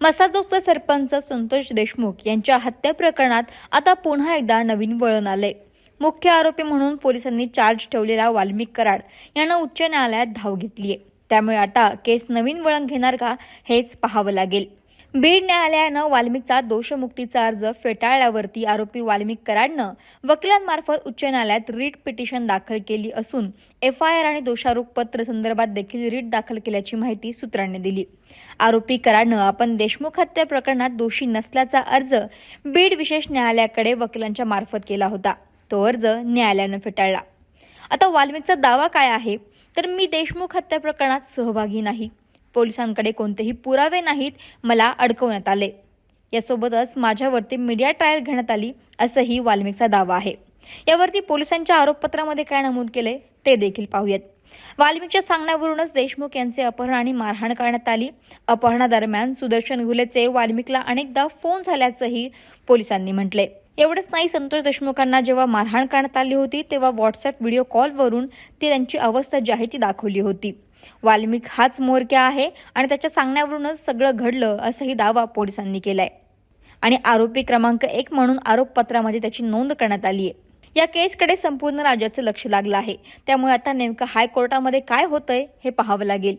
मसाजोगचे सरपंच संतोष देशमुख यांच्या हत्या प्रकरणात आता पुन्हा एकदा नवीन वळण आले मुख्य आरोपी म्हणून पोलिसांनी चार्ज ठेवलेला वाल्मिक कराड यांना उच्च न्यायालयात धाव घेतली आहे त्यामुळे आता केस नवीन वळण घेणार का हेच पाहावं लागेल. बीड न्यायालयानं वाल्मिकचा दोषमुक्तीचा अर्ज फेटाळल्यावरती आरोपी वाल्मिक कराडनं वकिलांमार्फत उच्च न्यायालयात रीट पिटिशन दाखल केली असून एफ आय आर आणि दोषारोप पत्र संदर्भात देखील रीट दाखल केल्याची माहिती सूत्रांनी दिली. आरोपी कराडनं आपण देशमुख हत्या प्रकरणात दोषी नसल्याचा अर्ज बीड विशेष न्यायालयाकडे वकिलांच्या मार्फत केला होता. तो अर्ज न्यायालयानं फेटाळला. आता वाल्मिकचा दावा काय आहे? तर मी देशमुख हत्या प्रकरणात सहभागी नाही. पोलिसांकडे कोणतेही पुरावे नाहीत मला अडकवण्यात आले. यासोबतच माझ्यावरती मीडिया ट्रायल घेण्यात आली असंही वाल्मिकचा दावा आहे. यावरती पोलिसांच्या आरोपपत्रामध्ये काय नमूद केले ते देखील पाहूयात. वाल्मिकच्या सांगण्यावरूनच देशमुख यांचे अपहरण आणि मारहाण करण्यात आली. अपहरणादरम्यान सुदर्शन घुलेचे वाल्मिकला अनेकदा फोन झाल्याचंही पोलिसांनी म्हटले. एवढंच नाही संतोष देशमुखांना जेव्हा मारहाण करण्यात आली होती तेव्हा व्हॉट्सअप व्हिडिओ कॉलवरून ती त्यांची अवस्था जी आहे ती दाखवली होती. वाल्मिक हाच मोरक्या आहे आणि त्याच्या सांगण्यावरूनच सगळं घडलं असंही दावा पोलिसांनी केलाय. आणि आरोपी क्रमांक एक म्हणून आरोपपत्रामध्ये त्याची नोंद करण्यात आली आहे. या केसकडे संपूर्ण राज्याचं लक्ष लागलं आहे. त्यामुळे आता नेमकं हायकोर्टामध्ये काय होतंय हे पाहावं लागेल.